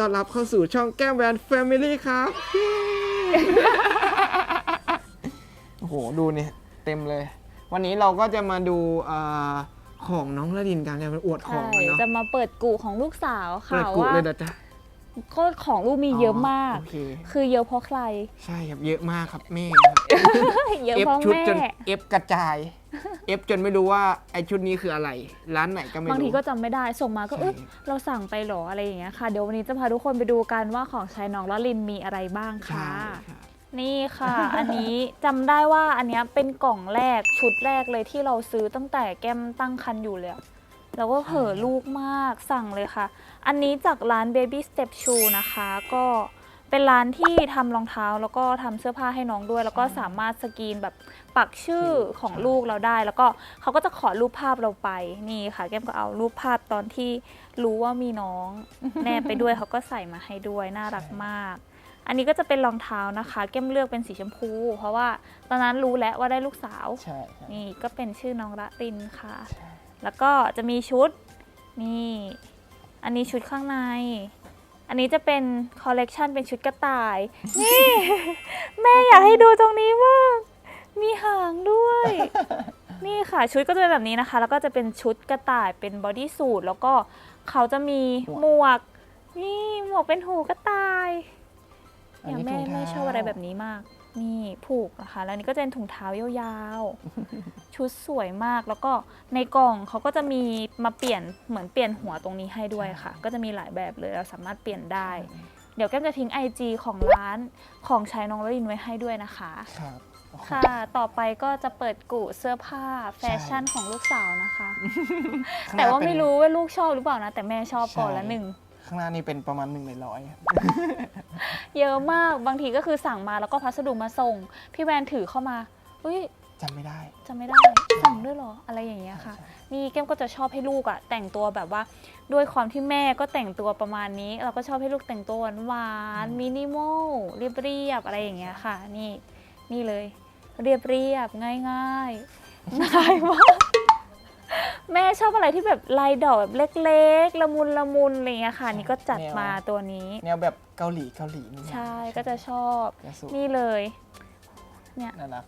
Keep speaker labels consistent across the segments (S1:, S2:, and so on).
S1: ต้อนรับเข้าสู่ช่องแก้มแวนแฟมิลี่ครับ โอ้โห ดูเนี่ยเต็มเลย วันนี้เราก็จะมาดูเอ่อของน้องละดินกันเนี่ยมันอวดข
S2: ใช่
S1: องกันเนาะ
S2: จะมาเปิดกูของลูกสาว
S1: เปิ
S2: ค่ะ
S1: ดกุ
S2: ว่า
S1: เลยเด้อจ้ะ
S2: ก็ของลูกมีเยอะมาก
S1: โอเค
S2: คือเยอะเพราะใคร
S1: ใช่ครับเยอะมากครับแม่ครับ
S2: เยอะ
S1: เอฟ
S2: เพราะ
S1: ชุด
S2: แม่
S1: จนเอฟกระจาย เอฟจนไม่รู้ว่าไอชุดนี้คืออะไร ร้านไหนก็ไม่รู้
S2: บางทีก็จำไม่ได้ส่งมาก็
S1: ใช่
S2: เออเราสั่งไปเหรออะไรอย่างเงี้ยค่ะ เดี๋ยววันนี้จะพาทุกคนไปดูกันว่าของใช้น้องละลินมีอะไรบ้าง
S1: ใช่
S2: ค่ะ
S1: ครับ
S2: นี่ค่ะ อันนี้จำได้ว่าอันเนี้ยเป็นกล่องแรกชุดแรกเลยที่เราซื้อตั้งแต่แก้มตั้งครรภ์อยู่เลยอะแล้วก็เห่อะลูกมากสั่งเลยค่ะ อันนี้จากร้าน Baby Step Shoe นะคะ ก็ เป็นร้านที่ทำรองเท้าแล้วก็ทำเสื้อผ้าให้น้องด้วย แล้วก็สามารถสกรีนแบบปักชื่อของลูกเราได้ แล้วก็เขาก็จะขอรูปภาพเราไปนี่ค่ะแก้มก็เอารูปภาพตอนที่รู้ว่ามีน้อง แนบไปด้วยเขาก็ใส่มาให้ด้วยน่ารักมาก อันนี้ก็จะเป็นรองเท้านะคะ แก้มเลือกเป็นสีชมพู เพราะว่าตอนนั้นรู้แล้วว่าได้ลูกสาว
S1: ใช่ครับ
S2: นี่ก็เป็นชื่อน้องละตินค่ะ
S1: ใช่
S2: แล้วก็จะมีชุดนี่ อันนี้ชุดข้างในอั นนี้จะเป็นคอลเลกชันเป็นชุดกระต่าย นี่ แม่อยากให้ดูตรงนี้มากมีหางด้วย นี่ค่ะชุดก็จะเป็นแบบนี้นะคะ แล้วก็จะเป็นชุดกระต่ายเป็นบอดี้สูทแล้วก็เขาจะมีหมวก นี่หมวกเป็นหูกระต่าย
S1: อัน
S2: อย่าง
S1: นี้
S2: แม่
S1: ถุงเท้า
S2: แม่ชอบอะไรแบบนี้มาก นี่ผูกนะคะ แล้วนี่ก็จะเป็นถุงเท้ายาวๆ ชุดสวยมาก แล้วก็ในกล่องเขาก็จะมีมาเปลี่ยนเหมือนเปลี่ยนหัวตรงนี้ให้ด้วยค่ะ ก็จะมีหลายแบบเลย เราสามารถเปลี่ยนได้ เดี๋ยวแก้มจะทิ้ง IG ของร้านของใช้น้องลลินไว้ให้ด้วยนะคะ
S1: ครับโอ้โห
S2: ค่ะ ต่อไปก็จะเปิดกู่เสื้อผ้าแฟชั่นของลูกสาวนะคะ
S1: ข้งหน้
S2: แต่ว่า
S1: เป็น
S2: ไม่รู้ว่าลูกชอบหรือเปล่านะ แต่แม่ชอบก่อน
S1: ใช่
S2: ละหนึ่ง
S1: ข้างหน้านี่เป็นประมาณหนึ่งในร้อยครับ
S2: เยอะมากบางทีก็คือสั่งมาแล้วก็พัสดุมาส่ง พี่แวนถือเข้ามาเฮ้ย
S1: จำไม่ได้
S2: จำไม่ได้สั่งด้วยเหรออะไรอย่างเงี้ยค่ะ
S1: ใช่
S2: นี่แก้มก็จะชอบให้ลูกอะแต่งตัวแบบว่า ด้วยความที่แม่ก็แต่งตัวประมาณนี้ เราก็ชอบให้ลูกแต่งตัวหวานๆมินิมอลเรียบเรียบๆอะไรอย่างเงี้ยค่ะ นี่นี่เลย เรียบเรียบๆง่ายๆง่ายมาก แม่ชอบอะไรที่แบบลายดอกแบบเล็กๆ ละมุนละมุนอะไรอย่างเงี้ยค่ะ นี่ก็จัดมาตัวนี้
S1: แนวแบบเกาหลีเกาหลีนี่นะ
S2: ใช่ก็จะชอบ
S1: กระสุ
S2: นี่เลยเนี่ย
S1: น่ารัก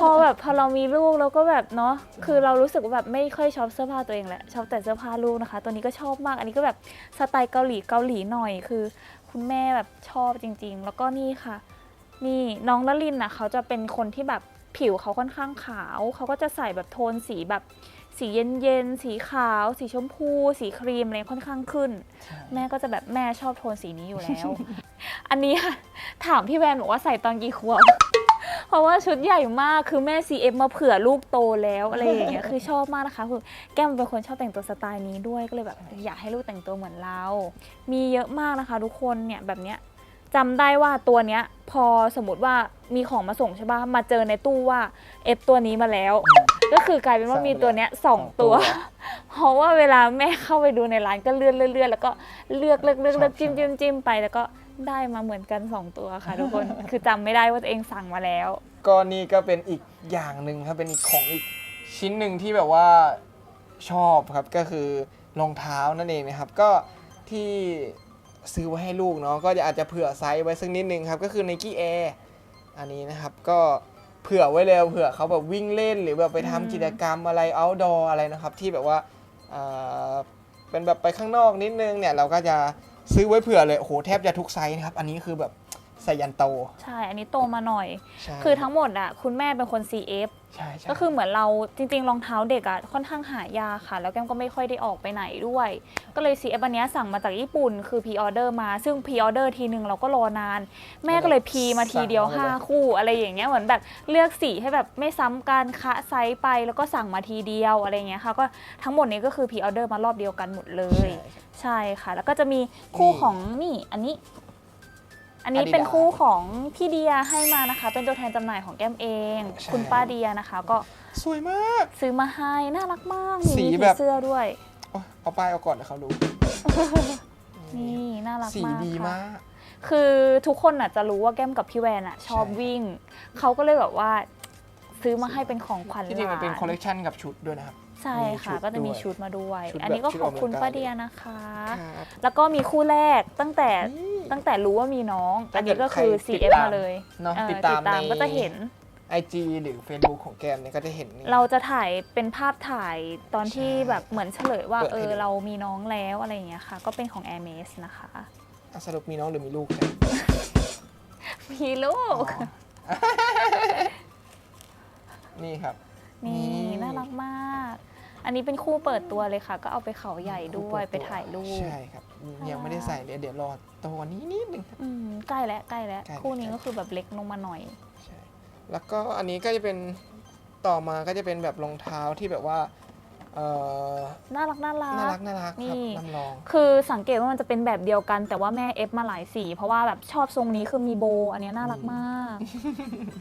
S2: พอแบบพอเรามีลูกแล้วก็แบบเนาะคือเรารู้สึกว่าแบบไม่ค่อยชอบเสื้อผ้าตัวเองแหละชอบแต่เสื้อผ้าลูกนะคะ ตัวนี้ก็ชอบมาก อันนี้ก็แบบสไตล์เกาหลีเกาหลีหน่อยคือ คุณแม่แบบชอบจริง ๆ แล้วก็นี่ค่ะ นี่น้องละลินน่ะเขาจะเป็นคนที่แบบผิวเขาค่อนข้างขาว เขาก็จะใส่แบบโทนสีแบบ สีเย็นๆ สีขาว สีชมพู สีครีมอะไรค่อนข้างขึ้น
S1: ใช่
S2: แม่ก็จะแบบแม่ชอบโทนสีนี้อยู่แล้ว อันนี้ค่ะถามพี่แวนบอกว่าใส่ตอนกี่ขวบเพราะว่าชุดใหญ่มากคือแม่ CF มาเผื่อลูกโตแล้วอะไรอย่างเงี้ยคือชอบมากนะคะคือแก้มเป็นคนชอบแต่งตัวสไตล์นี้ด้วยก็เลยแบบอยากให้ลูกแต่งตัวเหมือนเรา มีเยอะมากนะคะ ทุกคนเนี่ยแบบเนี้ยจำได้ว่าตัวเนี้ยพอสมมติว่ามีของมาส่งใช่ปะมาเจอในตู้ว่าเอฟตัวนี้มาแล้ว ก็คือกลายเป็นว่ามีตัวเนี้ยสองตัว เพราะว่าเวลาแม่เข้าไปดูในร้านก็เลื่อนเลื่อนเลื่อนแล้วก็เลือกเลือกเลือกเลือกจิ้มจิ้มจิ้มไปแล้วก็ได้มาเหมือนกันสองตัวค่ะทุกคน คือจำไม่ได้ว่าตัวเองสั่งมาแล้ว
S1: ก็นี่ก็เป็นอีกอย่างหนึ่งครับเป็นอีกของอีกชิ้นหนึ่งที่แบบว่าชอบครับก็คือรองเท้านั่นเองนะครับก็ที่ซื้อไว้ให้ลูกเนาะก็จะอาจจะเผื่อไซส์ไว้สักนิดนึงครับก็คือ Nike Air อันนี้นะครับก็ เผื่อไว้เลยเผื่อเขาแบบวิ่งเล่นหรือแบบไปทำ
S2: อืม
S1: กิจกรรมอะไร outdoor อะไรนะครับ ที่แบบว่าอ่าเป็นแบบไปข้างนอกนิดนึงเนี่ยเราก็จะซื้อไว้เผื่อเลยโอ้โหแทบจะทุกไซส์นะครับ อันนี้คือแบบ ใส่ยันโต
S2: ใช่ อันนี้โตมาหน่อย
S1: ใช่
S2: คือทั้งหมดอะคุณแม่เป็นคน CF
S1: ใช่ใช่
S2: ก็คือเหมือนเราจริงๆรองเท้าเด็กอะค่อนข้างหายากค่ะ แล้วแก้มก็ไม่ค่อยได้ออกไปไหนด้วย ก็เลย CF อันเนี้ยสั่งมาจากญี่ปุ่น คือพ r ออเดอร์มา ซึ่งพ r ออเดอร์ทีหนึ่งเราก็รอนาน แม่ก็เลยพีมาทีเดียว 5 คู่อะไรอย่างเงี้ยเหมือนแบบเลือกสีให้แบบไม่ซ้ำกันคะไซส์ไปแล้วก็สั่งมาทีเดียวอะไรเงี้ยค่ะก็ทั้งหมดนี้ก็คือพ r ออเดอร์มารอบเดียวกันหมดเลย ใช่ค่ะ แล้วก็จะมีคู่ของนี่อันนี้ อันนี้
S1: Adidas
S2: เป็นคู่ของพี่เดียให้มานะคะ เป็นตัวแทนจำหน่ายของแก้มเอง
S1: ใช่
S2: คุณป้าเดียนะคะ ก็
S1: สวยมาก
S2: ซื้อมาให้น่ารักมากมี
S1: สี
S2: มี
S1: แบ
S2: ผี
S1: บ
S2: เสื้อด้วย
S1: โอ๊ยเอาป้ายเอาก่อนเดี๋ยวเขารู้
S2: นี่น่ารัก
S1: สี
S2: มาก
S1: ดี
S2: ค่ะ
S1: มาก
S2: คือทุกคนน่ะจะรู้ว่าแก้มกับพี่แวนอะ ชอบ
S1: ใช่
S2: วิ่ง เขาก็เลยแบบว่า ซื้อมาให้เป็นของขวัญ
S1: ที่จริงมันเป็น
S2: หลา
S1: คอลเลกชันกับชุดด้วยนะครับ
S2: ใช่ค่ะ
S1: มีชุด
S2: ก็จะมี
S1: ด้วย
S2: ชุดมาด้วย
S1: ชุดแบบ
S2: อันนี้ก็ขอบคุณ
S1: ชุดออกกำลังกาย
S2: ป้าเดียนะคะ
S1: ครับ
S2: แล้วก็มีคู่แรกตั้งแต่
S1: นี่
S2: ตั้งแต่รู้ว่ามีน้อง
S1: ถ้า
S2: อันนี้ก็
S1: เกิด
S2: คือ
S1: ใครติด
S2: CF
S1: ตาม
S2: มาเลย
S1: เนาะ
S2: เออ
S1: ติดตามใน
S2: ก็จะเห็น
S1: IG หรือ Facebook ของแกมเนี่ยก็จะเห็นนี่
S2: เราจะถ่ายเป็นภาพถ่ายตอนที่
S1: ใช่
S2: แบบเหมือนเฉลยว่า
S1: เปิด
S2: เอ
S1: ให้
S2: อ
S1: ดู
S2: เรามีน้องแล้วอะไรอย่างเงี้ยค่ะ ก็เป็นของ Air m e s นะคะ
S1: อะสรุปมีน้องหรือมีลูกครับ
S2: มีลูก
S1: อ๋อนี่ครับ
S2: นี่
S1: นี่
S2: น่ารักมาก อันนี้เป็นคู่เปิดตัวเลยค่ะ ก็เอาไปเขาใหญ่ด้วยไปถ่ายรูป
S1: ใช่ครับ ยังไม่ได้ใส่เลยเดี๋ยวรอโตกวันนี้นิดนึงครับ
S2: อืมใกล้แล้วใกล้แล้ว
S1: ใกล้แล้ว
S2: คู่นี้ก็คือแบบเล็กลงมาหน่อย
S1: ใช่แล้วก็อันนี้ก็จะเป็นต่อมาก็จะเป็นแบบรองเท้าที่แบบว่า เอ่อ
S2: น่ารักน่ารั
S1: น่ารักน่ารัก
S2: นี่
S1: ครับน้ำลอง
S2: คือสังเกตว่ามันจะเป็นแบบเดียวกัน แต่ว่าแม่เอฟมาหลายสี เพราะว่าแบบชอบทรงนี้คือมีโบอันเนี้ยน่ารักมาก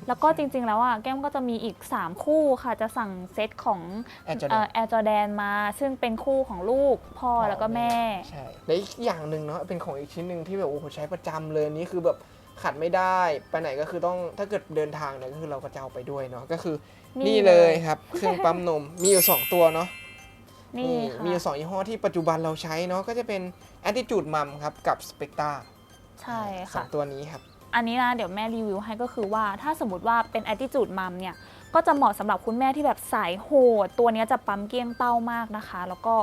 S2: แล้วก็จริงๆแล้วอะแก้มก็จะมีอีก 3 คู่ค่ะจะสั่งเซตของ
S1: Air Jordan
S2: แอร์จอแดนมา ซึ่งเป็นคู่ของลูกพ่อแล้วก็แม่
S1: ใช่และอีกอย่างหนึ่งเนาะเป็นของอีกชิ้นหนึ่งที่แบบโอ้โหใช้ประจำเลยอันนี่คือแบบขัดไม่ได้ไปไหนก็คือต้องถ้าเกิดเดินทางเนี่ยก็คือเราก็จะเอาไปด้วยเนาะก็คือ
S2: นี่
S1: นี่เลยครับ เครื่องปั๊มนมมีอยู่2ตัวเนาะ
S2: นี่
S1: มีอยู่
S2: ค่ะ
S1: 2ยี่ห้อที่ปัจจุบันเราใช้เนาะก็จะเป็น Attitude Mum ครับกับ Spectra
S2: ใช่
S1: สอ
S2: ค่ะ
S1: งตัวนี้ครับ
S2: อันนี้นะเดี๋ยวแม่รีวิวให้ก็คือว่าถ้าสมมติว่าเป็น attitude mom เนี่ยก็จะเหมาะสำหรับคุณแม่ที่แบบสายโหด ตัวเนี้ยจะปั๊มเกลี้ยงเต้ามากนะคะ แล้วก็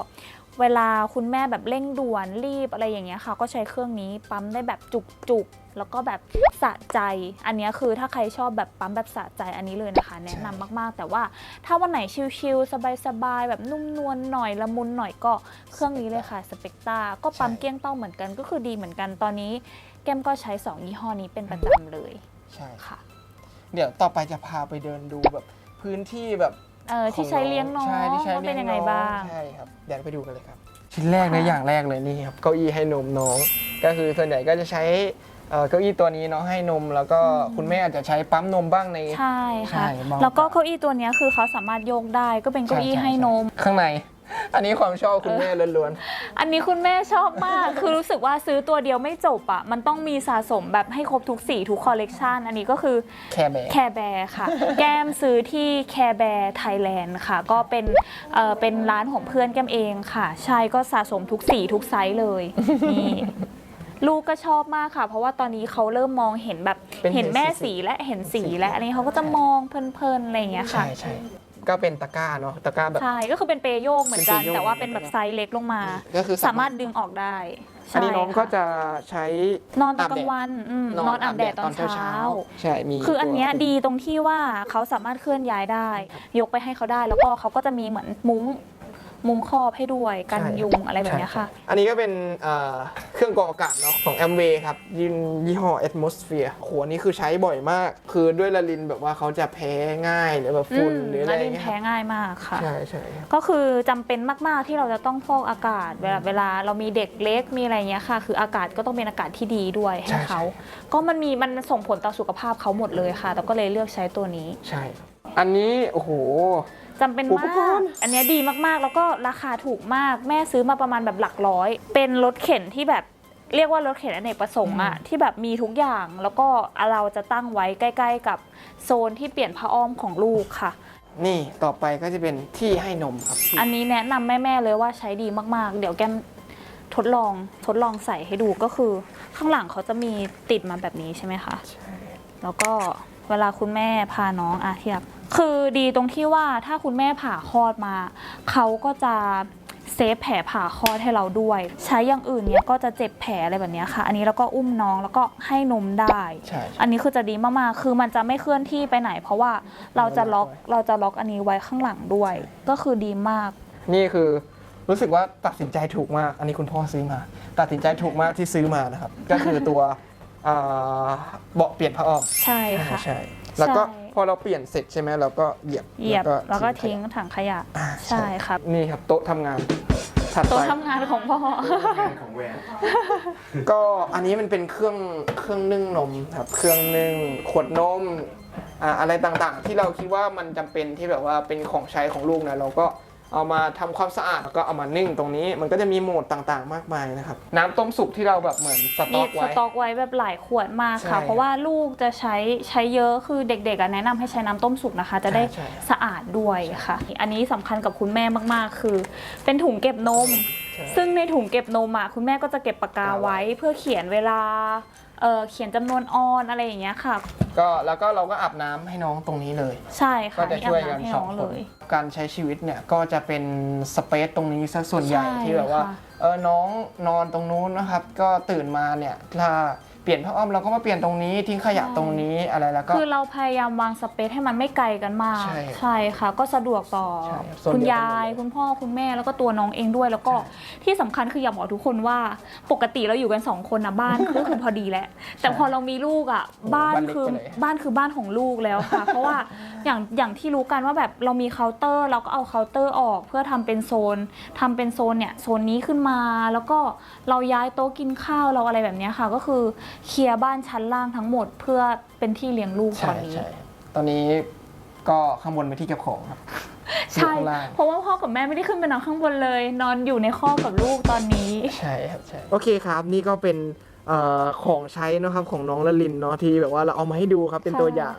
S2: เวลาคุณแม่แบบเร่งด่วนรีบอะไรอย่างเงี้ยค่ะ ก็ใช้เครื่องนี้ปั๊มได้แบบจุกๆ แล้วก็แบบสะใจ อันเนี้ยคือถ้าใครชอบแบบปั๊มแบบสะใจอันนี้เลยนะคะ แนะนำมากๆ แต่ว่าถ้าวันไหนชิลๆสบายๆ แบบนุ่มนวลหน่อยละมุนหน่อยก็เครื่องนี้เลยค่ะสเปกตาก็ปั๊ม
S1: ใช่
S2: เกลี้ยงเต้าเหมือนกันก็คือดีเหมือนกันตอนนี้ แก้มก็ใช้ 2 ยี่ห้อนี้เป็นประจำเลย
S1: ใช่
S2: ค่ะ
S1: เดี๋ยวต่อไปจะพาไปเดินดูแบบพื้นที่แบบ
S2: เออที่ใช้เลี้ยงน้อง
S1: ใช่ที่ใช้
S2: ว่า
S1: เลี้
S2: เป็
S1: ย
S2: น
S1: ง
S2: ยังไง
S1: น้อง
S2: บ้าง
S1: ใช่ครับเดี๋ยวไปดูกันเลยครับ ชิ้นแรกเลย
S2: ค่ะ
S1: อย่างแรกเลยนี่ครับเก้าอี้ให้นมน้อง ก็คือส่วนใหญ่ก็จะใช้เอ่อเก้าอี้ตัวนี้เนาะให้นม แล้วก็คุณแม่อาจจะใช้ปั๊มนมบ้างใน
S2: ใช่ค่ะ
S1: ใช่บาง
S2: แล้วก็เก้าอี้ตัวเนี้ยคือเขาสามารถโยกได้ก็เป็นเก้าอี้
S1: ช่
S2: ให้นม
S1: ช่ข้างใน อันนี้ความชอบคุณแม่ล้วน
S2: อันนี้คุณแม่ชอบมาก คือรู้สึกว่าซื้อตัวเดียวไม่จบอะมันต้องมีสะสมแบบให้ครบทุกสีทุกคอลเลกชันอันนี้ก็คือ
S1: ๆ แคร์แบร์
S2: แคร์แบร์ค่ะ แก้มซื้อที่แคร์แบร์ไทยแลนด์ค่ะ ก็เป็นเอ่อเป็นร้านของเพื่อนแก้มเองค่ะ ใช่ก็สะสมทุกสีทุกไซส์เลยนี่ลูกก็ชอบมากค่ะ เพราะว่าตอนนี้เขาเริ่มมองเห็นแบบ
S1: เป็น
S2: เห็นแม่
S1: เห็นสี
S2: สีและเห็นสีและอันนี้เขาก็จะมองเพลินๆอะไรอย่างเงี้ยค่ะ
S1: ใช่ใช่ ก็เป็นตะกร้าเนาะตะกร้าแบบ
S2: ใช่ก็คือเป็นเปรโยกเหมือนกัน
S1: เป็นเปรโยก
S2: แต่ว่าเป็นแบบไซส์เล็กลงมา
S1: ก็คือ
S2: สามารถดึงออกได้
S1: อันนี้น้อง
S2: ใช่
S1: ก็
S2: ค่ะ
S1: จะใช้
S2: นอนตอนกลางวันอืมนอนอาบแดดตอนเช้า
S1: ใช่ มี
S2: คืออันเนี้ย
S1: ตัว
S2: ดีตรงที่ว่าเขาสามารถเคลื่อนย้ายได้ ยกไปให้เขาได้แล้วก็เขาก็จะมีเหมือนมุ้ง มุ้งครอบให้ด้วยกัน
S1: ใช่
S2: ยุงอะไรแบบเนี้ยค่ะ
S1: ใช่อันนี้ก็เป็นเอ่อเครื่องกรองอากาศเนาะของ a m w a y ครับยินยี่ห้อ Atmosphere โหอันนี้คือใช้บ่อยมาก คือด้วยละลินแบบว่าเขาจะแพ้ง่ายหรือแบบฝุ่น
S2: อืม
S1: หรืออะไร
S2: นา
S1: อ
S2: ริ
S1: ย่าง
S2: น
S1: เงี้ยค
S2: แพ้
S1: รับ
S2: ง่ายมากค่ะ
S1: ใช่ใช่ครับ
S2: ก็คือจำเป็นมาก ๆ ที่เราจะต้องฟอกอากาศ เวลาเวลาเรามีเด็กเล็กมีอะไรเงี้ยค่ะ คืออากาศก็ต้องเป็นอากาศที่ดีด้วยให้เขา ก็มันมีมันส่งผลต่อสุขภาพเขาหมดเลยค่ะแต่ก็เลยเลือกใช้ตัวนี้
S1: ใช่อันนี้โอ้โห
S2: จำเป็น
S1: อุป
S2: มาก
S1: รณ์
S2: อันเนี้ยดีมากๆ แล้วก็ราคาถูกมาก แม่ซื้อมาประมาณแบบหลักร้อย เป็นรถเข็นที่แบบเรียกว่ารถเข็นอเนกประสงค์อะที่แบบมีทุกอย่างแล้วก็เราจะตั้งไว้ใกล้ ๆ กับโซนที่เปลี่ยนผ้าอ้อมของลูกค่ะ
S1: นี่ต่อไปก็จะเป็นที่ให้นมครับ
S2: อันนี้แนะนำแม่ๆเลยว่าใช้ดีมากๆ เดี๋ยวแกมทดลองทดลองใส่ให้ดูก็คือ ข้างหลังเขาจะมีติดมาแบบนี้ใช่ไหมคะ
S1: ใช่
S2: แล้วก็เวลาคุณแม่พาน้องอาเทียบ คือดีตรงที่ว่าถ้าคุณแม่ผ่าคลอดมา เขาก็จะเซฟแผลผ่าคลอดให้เราด้วย ใช้อย่างอื่นเนี้ยก็จะเจ็บแผลอะไรแบบเนี้ยค่ะ อันนี้แล้วก็อุ้มน้องแล้วก็ให้นมได้
S1: ใช่
S2: อันนี้คือจะดีมากๆ คือมันจะไม่เคลื่อนที่ไปไหน เพราะว่าเราจะล็อกเราจะล็อกอันนี้ไว้ข้างหลังด้วย ก็คือดีมาก
S1: นี่คือรู้สึกว่าตัดสินใจถูกมาก อันนี้คุณพ่อซื้อมา ตัดสินใจถูกมากที่ซื้อมานะครับ ก็คือตัวเอ่อเบาะเปลี่ยนผ้าอ้อม
S2: ใช่ค่ะ
S1: ใช่แล้วก็
S2: ใช่
S1: พอเราเปลี่ยนเสร็จใช่ไหมเราก็เหยียบ
S2: เหยียบแล้วก็ทิ้ง
S1: ขยะ
S2: ถังขยะ
S1: อ่า
S2: ใช่ครับ
S1: นี่ครับโต๊ะทำงานถัด
S2: โต๊ะ
S1: ไป
S2: ทำงานของพ่อ
S3: ของแหวน
S1: ก็อันนี้มันเป็นเครื่องเครื่องนึ่งนมครับ เครื่องนึ่งขวดนมอ่าอะไรต่างๆ ที่เราคิดว่ามันจำเป็นที่แบบว่าเป็นของใช้ของลูกนะเราก็ เอามาทำความสะอาดแล้วก็เอามานึ่งตรงนี้ มันก็จะมีโหมดต่างๆ มากมายนะครับ น้ำต้มสุกที่เราแบบเหมือนสต็
S2: มี
S1: อก
S2: ส
S1: ไว้
S2: ต็อกไว้แบบหลายขวดมากค่ะ
S1: ใช่
S2: เพราะว่าลูกจะใช้ใช้เยอะคือเด็กๆอะแนะนำให้ใช้น้ำต้มสุกนะคะ จะได้
S1: ใช่
S2: สะอาดด้วยค่ะ อันนี้สำคัญกับคุณแม่มากๆ คือ เป็นถุงเก็บนม
S1: ใช่
S2: ซึ่งในถุงเก็บนมอะคุณแม่ก็จะเก็บปากกาไว้เพื่อเขียนเวลา เออเขียนจำนวนออนอะไรอย่างเงี้ยค่ะ
S1: ก็แล้วก็เราก็อาบน้ำให้น้องตรงนี้เลย
S2: ใช่
S1: ก็
S2: ค่ะ
S1: จะ
S2: นี่อา
S1: ช่วย
S2: บ
S1: กัน
S2: น้ำให้
S1: ส
S2: น้
S1: อ
S2: องง
S1: ค
S2: เล
S1: น
S2: ย
S1: การใช้ชีวิตเนี่ยก็จะเป็นสเปซตรงนี้ซะส่วนใหญ่
S2: ใช่
S1: ที่แบบว่า
S2: ค่ะ
S1: เออน้องนอนตรงนู้นนะครับ ก็ตื่นมาเนี่ยถ้า เปลี่ยนผ้าอ้อมเราก็มาเปลี่ยนตรงนี้ทิ้งขยะตรงนี้อะไรแล้วก็
S2: คือเราพยายามวางสเปซให้มันไม่ไกลกันมาก
S1: ใช่
S2: ค่ะ ก็สะดวกต่อ
S1: ใช่ครับส่วน
S2: คุณ
S1: เดียวกัน
S2: ยาย
S1: หมดเลย
S2: คุณพ่อคุณแม่แล้วก็ตัวน้องเองด้วย แล้วก็
S1: ใช่
S2: ที่สำคัญคืออยากบอกทุกคนว่า ปกติเราอยู่กันสองคนนะบ้าน ก็คือพอดีแหละแต่พอเรามีลูกอะ
S1: โอ้
S2: บ้าน
S1: บ้านเล็ก
S2: คือ
S1: ไปเลย
S2: บ้านคือบ้านของลูกแล้วค่ะ เพราะว่าอย่างอย่างที่รู้กันว่าแบบเรามีเคาน์เตอร์ เราก็เอาเคาน์เตอร์ออก เพื่อทำเป็นโซนทำเป็นโซนเนี่ยโซนนี้ขึ้นมา แล้วก็เราย้ายโต๊ะกินข้าวเราอะไรแบบเนี้ยค่ะ ก็คือเคลียร์บ้านชั้นล่างทั้งหมด เพื่อเป็นที่เลี้ยงลูกต
S1: ใช่
S2: อนนี้
S1: ใช่ตอนนี้ก็ข้างบนเป็นที่เก็บของครับ
S2: ใช่
S1: อยู่ข้างล่าง
S2: เพราะว่าพ่อกับแม่ไม่ได้ขึ้นไปนอนข้างบนเลย นอนอยู่ในข้อกกับลูกตอนนี้
S1: ใช่ครับใช่ โอเคครับ นี่ก็เป็นเอ่อของใช้นะครับของน้องละลินเนาะที่แบบว่าเราเอามาให้ดูครับเป็นตัวอย่าง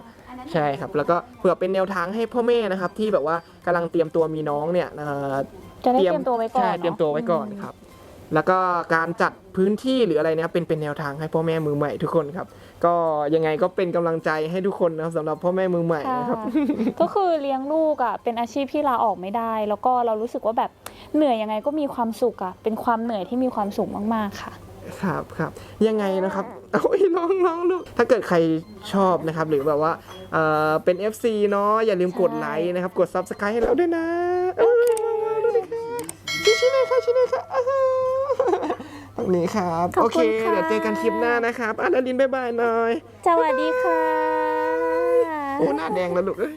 S1: ใช่ครับ แล้วก็เผื่อเป็นแนวทางให้พ่อแม่นะครับ ที่แบบว่ากำลังเตรียมตัวมีน้องเนี่ยเอ่อ
S2: จะได้เตรียมตัวไว้ก่อน
S1: ใช่
S2: นอะ
S1: เตรียมตัวไว้ก่อนครับ แล้วก็การจัดพื้นที่หรืออะไรเนี่ยเป็นเป็นแนวทางให้พ่อแม่มือใหม่ทุกคนครับ ก็ยังไงก็เป็นกำลังใจให้ทุกคนนะครับสำหรับพ่อแม่มือใหม่
S2: ค่ะ
S1: นะครับ
S2: ก็คือเลี้ยงลูกอะเป็นอาชีพที่ลาออกไม่ได้ แล้วก็เรารู้สึกว่าแบบเหนื่อยยังไงก็มีความสุขอะเป็นความเหนื่อยที่มีความสุขมากๆค่ะ
S1: ครับครับยังไงนะครับโอ้ยน้องน้องลูกถ้าเกิดใครชอบนะครับ หรือแบบว่าเอ่อเป็น FC เนาะอย่าลืมกด
S2: ใช่
S1: ไลค์นะครับ กด Subscribe ให้เราด้วยนะเอ้ยดูดิค่ะชี้เลยค่ะชี้เลยค่ะอ้าวต รงนี้ครับ
S2: ขอบ
S1: โอ
S2: คุ
S1: เค
S2: ณค่ะ
S1: เดี๋ยวเจอกันคลิปหน้านะครับอะนารินบ๊ายบายหน่อย
S2: สวัสดีค่ะ
S1: โอ้หน้าแดงแล้วลูกเอ้ย